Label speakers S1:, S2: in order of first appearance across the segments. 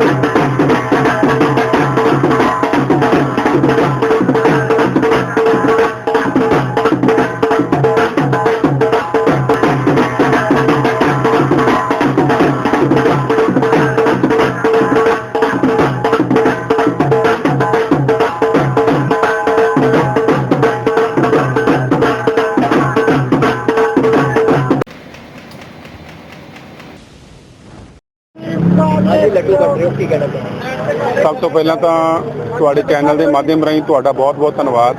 S1: thank you.
S2: ਸਭ ਤੋਂ ਪਹਿਲਾਂ ਤਾਂ ਤੁਹਾਡੇ ਚੈਨਲ ਦੇ ਮਾਧਿਅਮ ਰਾਹੀਂ ਤੁਹਾਡਾ ਬਹੁਤ-ਬਹੁਤ ਧੰਨਵਾਦ।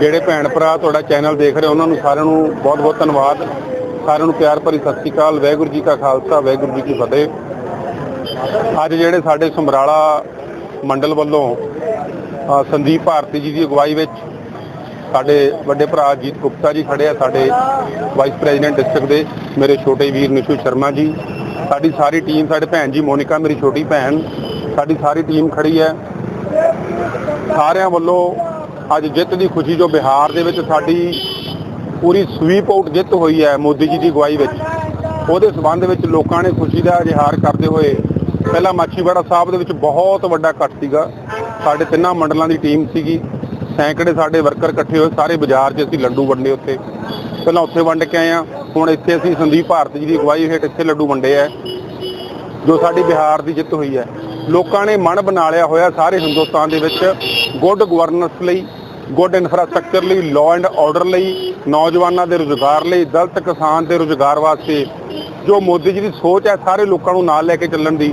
S2: ਜਿਹੜੇ ਭੈਣ ਭਰਾ ਤੁਹਾਡਾ ਚੈਨਲ ਦੇਖ ਰਹੇ ਉਹਨਾਂ ਨੂੰ ਸਾਰਿਆਂ ਨੂੰ ਬਹੁਤ-ਬਹੁਤ ਧੰਨਵਾਦ। ਸਾਰਿਆਂ ਨੂੰ ਪਿਆਰ ਭਰੀ ਸਤਿ ਸ੍ਰੀ ਅਕਾਲ, ਵਾਹਿਗੁਰੂ ਜੀ ਕਾ ਖਾਲਸਾ, ਵਾਹਿਗੁਰੂ ਜੀ ਕੀ ਫਤਿਹ। ਅੱਜ ਜਿਹੜੇ ਸਾਡੇ ਸਮਰਾਲਾ ਮੰਡਲ ਵੱਲੋਂ ਸੰਦੀਪ ਭਾਰਤੀ ਜੀ ਦੀ ਅਗਵਾਈ ਵਿੱਚ ਸਾਡੇ ਵੱਡੇ ਭਰਾ ਜੀਤ ਗੁਪਤਾ ਜੀ ਖੜੇ ਆ, ਸਾਡੇ ਵਾਈਸ ਪ੍ਰੈਜ਼ੀਡੈਂਟ ਡਿਸਟ੍ਰਿਕਟ ਦੇ, ਮੇਰੇ ਛੋਟੇ ਵੀਰ ਨਿਸ਼ੂ ਸ਼ਰਮਾ ਜੀ। ਸਾਡੀ ਸਾਰੀ ਟੀਮ, ਸਾਡੇ ਭੈਣ ਜੀ, ਮੋਨਿਕਾ ਮੇਰੀ ਛੋਟੀ ਭੈਣ, ਸਾਡੀ ਸਾਰੀ ਟੀਮ ਖੜੀ ਹੈ। ਸਾਰਿਆਂ ਵੱਲੋਂ ਅੱਜ ਜਿੱਤ ਦੀ ਖੁਸ਼ੀ ਜੋ ਬਿਹਾਰ ਦੇ ਵਿੱਚ ਸਾਡੀ ਪੂਰੀ ਸਵੀਪ ਆਊਟ ਜਿੱਤ ਹੋਈ ਹੈ ਮੋਦੀ ਜੀ ਦੀ ਅਗਵਾਈ ਵਿੱਚ। ਉਹਦੇ ਸਬੰਧ ਵਿੱਚ ਲੋਕਾਂ ਨੇ ਖੁਸ਼ੀ ਦਾ ਇਜ਼ਹਾਰ ਕਰਦੇ ਹੋਏ ਪਹਿਲਾਂ ਮਾਛੀਵਾੜਾ ਸਾਹਿਬ ਦੇ ਵਿੱਚ ਬਹੁਤ ਵੱਡਾ ਇਕੱਠ ਸੀਗਾ। ਸਾਡੇ ਤਿੰਨਾਂ ਮੰਡਲਾਂ ਦੀ ਟੀਮ ਸੀਗੀ। ਸੈਂਕੜੇ ਸਾਡੇ ਵਰਕਰ ਇਕੱਠੇ ਹੋਏ, ਸਾਰੇ ਬਾਜ਼ਾਰ 'ਚ ਅਸੀਂ ਲੰਡੂ ਵੰਡੇ ਉੱਥੇ। ਪਹਿਲਾਂ ਉੱਥੇ ਵੰਡ ਕੇ ਆਏ ਆ ਹੁਣ ਇੱਥੇ ਅਸੀਂ ਸੰਦੀਪ ਭਾਰਤ ਜੀ ਦੀ ਅਗਵਾਈ ਹੇਠ ਇੱਥੇ ਲੱਡੂ ਵੰਡੇ ਆ, ਜੋ ਸਾਡੀ ਬਿਹਾਰ ਦੀ ਜਿੱਤ ਹੋਈ ਹੈ। ਲੋਕਾਂ ਨੇ ਮਨ ਬਣਾ ਲਿਆ ਹੋਇਆ ਸਾਰੇ ਹਿੰਦੁਸਤਾਨ ਦੇ ਵਿੱਚ ਗੁੱਡ ਗਵਰਨੈਂਸ ਲਈ ਗੁੱਡ ਇਨਫਰਾਸਟ੍ਰਕਚਰ ਲਈ ਲਾਅ ਐਂਡ ਆਰਡਰ ਲਈ, ਨੌਜਵਾਨਾਂ ਦੇ ਰੁਜ਼ਗਾਰ ਲਈ, ਦਲਤ ਕਿਸਾਨ ਦੇ ਰੁਜ਼ਗਾਰ ਵਾਸਤੇ। ਜੋ ਮੋਦੀ ਜੀ ਦੀ ਸੋਚ ਹੈ ਸਾਰੇ ਲੋਕਾਂ ਨੂੰ ਨਾਲ ਲੈ ਕੇ ਚੱਲਣ ਦੀ,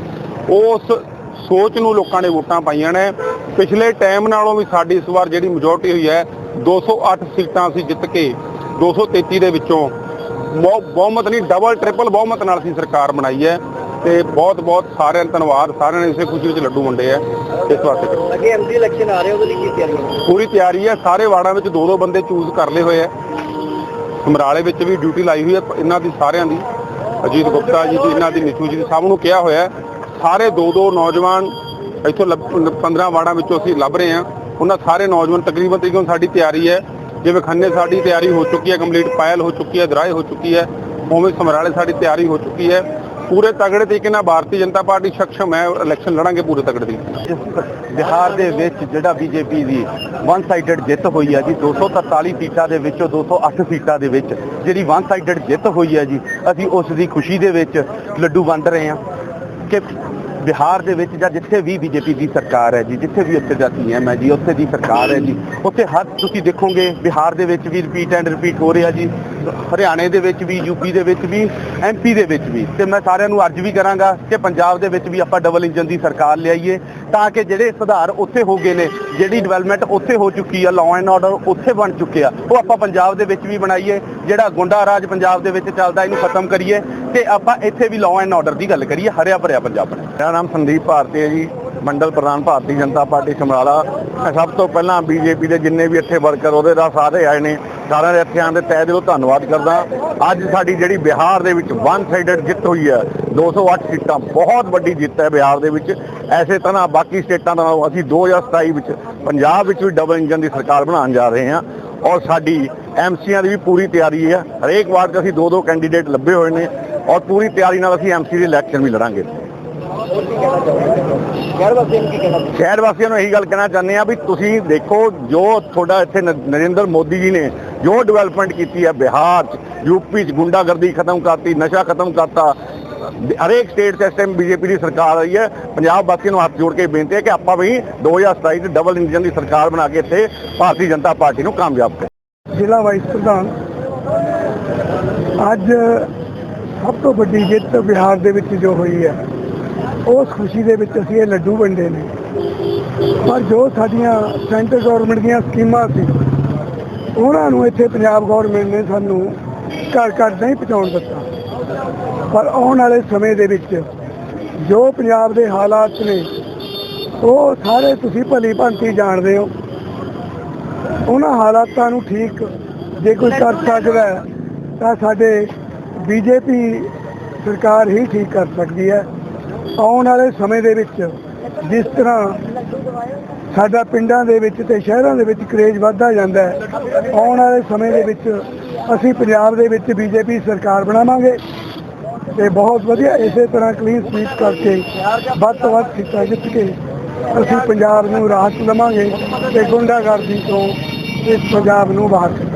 S2: ਉਸ ਸੋਚ ਨੂੰ ਲੋਕਾਂ ਨੇ ਵੋਟਾਂ ਪਾਈਆਂ ਨੇ। ਪਿਛਲੇ ਟਾਈਮ ਨਾਲੋਂ ਵੀ ਸਾਡੀ ਇਸ ਵਾਰ ਜਿਹੜੀ ਮੈਜੋਰਟੀ ਹੋਈ ਹੈ 208 ਸੀਟਾਂ ਅਸੀਂ ਜਿੱਤ ਕੇ 233 ਦੇ ਵਿੱਚੋਂ ਬਹੁ- ਬਹੁਮਤ ਨਹੀਂ ਡਬਲ ਟ੍ਰਿਪਲ ਬਹੁਮਤ ਨਾਲ ਅਸੀਂ ਸਰਕਾਰ ਬਣਾਈ ਹੈ ਤੇ ਬਹੁਤ ਬਹੁਤ ਸਾਰਿਆਂ ਦਾ ਧੰਨਵਾਦ ਸਾਰਿਆਂ ਨੇ ਇਸੇ ਖੁਸ਼ੀ ਵਿੱਚ ਲੱਡੂ ਵੰਡੇ ਆ ਇਸ ਵਾਸਤੇ।
S1: ਅੱਗੇ ਐਮਸੀ ਇਲੈਕਸ਼ਨ ਆ ਰਹੇ ਉਹਦੇ ਲਈ ਕੀ ਤਿਆਰੀ ਹੈ?
S2: ਪੂਰੀ ਤਿਆਰੀ ਹੈ ਸਾਰੇ ਵਾਰਡਾਂ ਵਿੱਚ ਦੋ ਦੋ ਬੰਦੇ ਚੂਜ਼ ਕਰ ਲਏ ਹੋਏ ਆ ਸਮਰਾਲੇ ਵਿੱਚ ਵੀ ਡਿਊਟੀ ਲਾਈ ਹੋਈ ਹੈ ਇਹਨਾਂ ਦੀ ਸਾਰਿਆਂ ਦੀ। ਅਜੀਤ ਗੁਪਤਾ ਜੀ ਦੀ ਇਹਨਾਂ ਦੀ ਨਿਸ਼ੂ ਜੀ ਦੀ ਸਭ ਨੂੰ ਕਿਹਾ ਹੋਇਆ। ਸਾਰੇ ਦੋ ਦੋ ਨੌਜਵਾਨ ਇੱਥੋਂ 15 ਵਾਰਡਾਂ ਵਿੱਚੋਂ ਅਸੀਂ ਲੱਭ ਰਹੇ ਹਾਂ। ਉਹਨਾਂ ਸਾਰੇ ਨੌਜਵਾਨ ਤਕਰੀਬਨ ਤਕਰੀਬਨ ਸਾਡੀ ਤਿਆਰੀ ਹੈ। ਜਿਵੇਂ ਖੰਨੇ ਸਾਡੀ ਤਿਆਰੀ ਹੋ ਚੁੱਕੀ ਹੈ ਕੰਪਲੀਟ ਪਾਇਲ ਹੋ ਚੁੱਕੀ ਹੈ ਦਰਾਏ ਹੋ ਚੁੱਕੀ ਹੈ, ਉਵੇਂ ਸਮਰਾਲੇ ਸਾਡੀ ਤਿਆਰੀ ਹੋ ਚੁੱਕੀ ਹੈ। ਪੂਰੇ ਤਗੜੇ ਤਰੀਕੇ ਨਾਲ ਭਾਰਤੀ ਜਨਤਾ ਪਾਰਟੀ ਸਖਸ਼ਮ ਹੈ ਇਲੈਕਸ਼ਨ ਲੜਾਂਗੇ ਪੂਰੇ ਤਗੜੇ ਤਰੀਕੇ ਨਾਲ।
S3: ਬਿਹਾਰ ਦੇ ਵਿੱਚ ਜਿਹੜਾ ਬੀਜੇਪੀ ਦੀ ਵਨ ਸਾਈਡਡ ਜਿੱਤ ਹੋਈ ਹੈ ਜੀ 243 ਸੀਟਾਂ ਦੇ ਵਿੱਚੋਂ 208 ਸੀਟਾਂ ਦੇ ਵਿੱਚ ਜਿਹੜੀ ਵਨ ਸਾਈਡਡ ਜਿੱਤ ਹੋਈ ਹੈ ਜੀ, ਅਸੀਂ ਉਸ ਦੀ ਖੁਸ਼ੀ ਦੇ ਵਿੱਚ ਲੱਡੂ ਵੰਡ ਰਹੇ ਹਾਂ। ਕਿ ਬਿਹਾਰ ਦੇ ਵਿੱਚ ਜਾਂ ਜਿੱਥੇ ਵੀ ਬੀਜੇਪੀ ਦੀ ਸਰਕਾਰ ਹੈ ਜੀ, ਜਿੱਥੇ ਵੀ ਉੱਥੇ ਦਾ ਸੀਐਮ ਹੈ ਜੀ, ਉੱਥੇ ਦੀ ਸਰਕਾਰ ਹੈ ਜੀ, ਉੱਥੇ ਹਰ ਤੁਸੀਂ ਦੇਖੋਗੇ ਬਿਹਾਰ ਦੇ ਵਿੱਚ ਵੀ ਰਿਪੀਟ ਐਂਡ ਰਿਪੀਟ ਹੋ ਰਿਹਾ ਜੀ। ਹਰਿਆਣੇ ਦੇ ਵਿੱਚ ਵੀ ਯੂਪੀ ਦੇ ਵਿੱਚ ਵੀ ਐਮਪੀ ਦੇ ਵਿੱਚ ਵੀ। ਤੇ ਮੈਂ ਸਾਰਿਆਂ ਨੂੰ ਅਰਜ਼ ਵੀ ਕਰਾਂਗਾ ਕਿ ਪੰਜਾਬ ਦੇ ਵਿੱਚ ਵੀ ਆਪਾਂ ਡਬਲ ਇੰਜਨ ਦੀ ਸਰਕਾਰ ਲਿਆਈਏ ਤਾਂ ਕਿ ਜਿਹੜੇ ਸੁਧਾਰ ਉੱਥੇ ਹੋ ਗਏ ਨੇ, ਜਿਹੜੀ ਡਿਵੈਲਪਮੈਂਟ ਉੱਥੇ ਹੋ ਚੁੱਕੀ ਆ ਲਾਅ ਐਂਡ ਆਰਡਰ ਉੱਥੇ ਬਣ ਚੁੱਕੇ ਆ, ਉਹ ਆਪਾਂ ਪੰਜਾਬ ਦੇ ਵਿੱਚ ਵੀ ਬਣਾਈਏ, ਜਿਹੜਾ ਗੁੰਡਾ ਰਾਜ ਪੰਜਾਬ ਦੇ ਵਿੱਚ ਚੱਲਦਾ, ਇਹਨੂੰ ਖਤਮ ਕਰੀਏ ਤੇ ਆਪਾਂ ਇੱਥੇ ਵੀ ਲਾਅ ਐਂਡ ਆਰਡਰ ਦੀ ਗੱਲ ਕਰੀਏ, ਹਰਿਆ ਭਰਿਆ ਪੰਜਾਬ ਬਣੇ
S2: ਮੇਰਾ ਨਾਮ ਸੰਦੀਪ ਭਾਰਤੀ ਹੈ ਜੀ, ਮੰਡਲ ਪ੍ਰਧਾਨ ਭਾਰਤੀ ਜਨਤਾ ਪਾਰਟੀ ਸਮਰਾਲਾ। ਸਭ ਤੋਂ ਪਹਿਲਾਂ ਬੀਜੇਪੀ ਦੇ ਜਿੰਨੇ ਵੀ ਇੱਥੇ ਵਰਕਰ, ਉਹਦੇ ਦਾ ਸਾਰੇ ਆਏ ਨੇ। ਸਾਰਿਆਂ ਦੇ ਇੱਥੇ ਆਉਣ ਦੇ ਤਹਿ ਦਿਲੋਂ ਧੰਨਵਾਦ ਕਰਦਾ। ਅੱਜ ਸਾਡੀ ਜਿਹੜੀ ਬਿਹਾਰ ਦੇ ਵਿੱਚ ਵਨ ਸਾਈਡਡ ਜਿੱਤ ਹੋਈ ਹੈ 208 ਸੀਟਾਂ, ਬਹੁਤ ਵੱਡੀ ਜਿੱਤ ਹੈ ਬਿਹਾਰ ਦੇ ਵਿੱਚ। ਐਸੇ ਤਰ੍ਹਾਂ ਬਾਕੀ ਸਟੇਟਾਂ ਦਾ ਨਾਲੋਂ ਅਸੀਂ 2027 ਵਿੱਚ ਪੰਜਾਬ ਵਿੱਚ ਵੀ ਡਬਲ ਇੰਜਨ ਦੀ ਸਰਕਾਰ ਬਣਾਉਣ ਜਾ ਰਹੇ ਹਾਂ ਔਰ ਸਾਡੀ ਐਮਸੀਆਂ ਦੀ ਵੀ ਪੂਰੀ ਤਿਆਰੀ ਹੈ। ਹਰੇਕ ਵਾਰ 'ਚ ਅਸੀਂ ਦੋ ਦੋ ਕੈਂਡੀਡੇਟ ਲੱਭੇ ਹੋਏ ਨੇ ਔਰ ਪੂਰੀ ਤਿਆਰੀ ਨਾਲ ਅਸੀਂ ਐਮਸੀ ਦੇ ਇਲੈਕਸ਼ਨ ਵੀ ਲੜਾਂਗੇ
S1: ਹੋਰ ਕੀ ਕਹਿਣਾ ਚਾਹੁੰਦੇ ਸ਼ਹਿਰ ਵਾਸੀਆਂ ਨੂੰ
S2: ਇਹੀ ਗੱਲ ਕਹਿਣਾ ਚਾਹੁੰਦੇ ਆ ਵੀ ਤੁਸੀਂ ਦੇਖੋ ਜੋ ਤੁਹਾਡਾ ਇੱਥੇ ਨਰਿੰਦਰ ਮੋਦੀ ਜੀ ਨੇ ਜੋ ਡਿਵੈਲਪਮੈਂਟ ਕੀਤੀ ਹੈ ਬਿਹਾਰ 'ਚ ਯੂਪੀ 'ਚ ਗੁੰਡਾਗਰਦੀ ਖਤਮ ਕਰਤੀ, ਨਸ਼ਾ ਖਤਮ ਕਰਤਾ, ਹਰੇਕ ਸਟੇਟ 'ਚ ਇਸ ਟਾਈਮ ਬੀਜੇਪੀ ਦੀ ਸਰਕਾਰ ਆਈ ਹੈ, ਪੰਜਾਬ ਵਾਸੀਆਂ ਨੂੰ ਹੱਥ ਜੋੜ ਕੇ ਬੇਨਤੀ ਹੈ ਕਿ ਆਪਾਂ ਵੀ 2027 'ਚ ਡਬਲ ਇੰਜਨ ਦੀ ਸਰਕਾਰ ਬਣਾ ਕੇ ਇੱਥੇ ਭਾਰਤੀ ਜਨਤਾ ਪਾਰਟੀ ਨੂੰ ਕਾਮਯਾਬ ਕਰੀਏ।
S4: ਜ਼ਿਲ੍ਹਾ ਵਾਈਸ ਪ੍ਰਧਾਨ, ਅੱਜ ਸਭ ਤੋਂ ਵੱਡੀ ਜਿੱਤ ਬਿਹਾਰ ਦੇ ਵਿੱਚ ਜੋ ਹੋਈ ਹੈ ਉਸ ਖੁਸ਼ੀ ਦੇ ਵਿੱਚ ਅਸੀਂ ਇਹ ਲੱਡੂ ਵੰਡੇ ਨੇ। ਪਰ ਜੋ ਸਾਡੀਆਂ ਸੈਂਟਰ ਗਵਰਨਮੈਂਟ ਦੀਆਂ ਸਕੀਮਾਂ ਸੀ ਉਹਨਾਂ ਨੂੰ ਇੱਥੇ ਪੰਜਾਬ ਗਵਰਨਮੈਂਟ ਨੇ ਸਾਨੂੰ ਘਰ ਘਰ ਨਹੀਂ ਪਹੁੰਚਾਉਣ ਦਿੱਤਾ। ਪਰ ਆਉਣ ਵਾਲੇ ਸਮੇਂ ਦੇ ਵਿੱਚ ਜੋ ਪੰਜਾਬ ਦੇ ਹਾਲਾਤ ਨੇ ਉਹ ਸਾਰੇ ਤੁਸੀਂ ਭਲੀ ਭਾਂਤੀ ਜਾਣਦੇ ਹੋ। ਉਹਨਾਂ ਹਾਲਾਤਾਂ ਨੂੰ ਠੀਕ ਜੇ ਕੋਈ ਕਰ ਸਕਦਾ ਤਾਂ ਸਾਡੇ ਬੀਜੇਪੀ ਸਰਕਾਰ ਹੀ ਠੀਕ ਕਰ ਸਕਦੀ ਹੈ। ਆਉਣ ਵਾਲੇ ਸਮੇਂ ਦੇ ਵਿੱਚ ਜਿਸ ਤਰ੍ਹਾਂ ਸਾਡਾ ਪਿੰਡਾਂ ਦੇ ਵਿੱਚ ਤੇ ਸ਼ਹਿਰਾਂ ਦੇ ਵਿੱਚ ਕਰੇਜ ਵੱਧਦਾ ਜਾਂਦਾ ਹੈ, ਆਉਣ ਵਾਲੇ ਸਮੇਂ ਦੇ ਵਿੱਚ ਅਸੀਂ ਪੰਜਾਬ ਦੇ ਵਿੱਚ ਬੀਜੇਪੀ ਸਰਕਾਰ ਬਣਾਵਾਂਗੇ ਤੇ ਬਹੁਤ ਵਧੀਆ ਇਸੇ ਤਰ੍ਹਾਂ ਕਲੀਨ ਸਵੀਪ ਕਰਕੇ ਵੱਧ ਤੋਂ ਵੱਧ ਸੀਟਾਂ ਜਿੱਤ ਕੇ ਅਸੀਂ ਪੰਜਾਬ ਨੂੰ ਰਾਹਤ ਦੇਵਾਂਗੇ ਤੇ ਗੁੰਡਾਗਰਦੀ ਤੋਂ ਇਸ ਪੰਜਾਬ ਨੂੰ ਬਾਹਰ ਕੱਢਾਂਗੇ।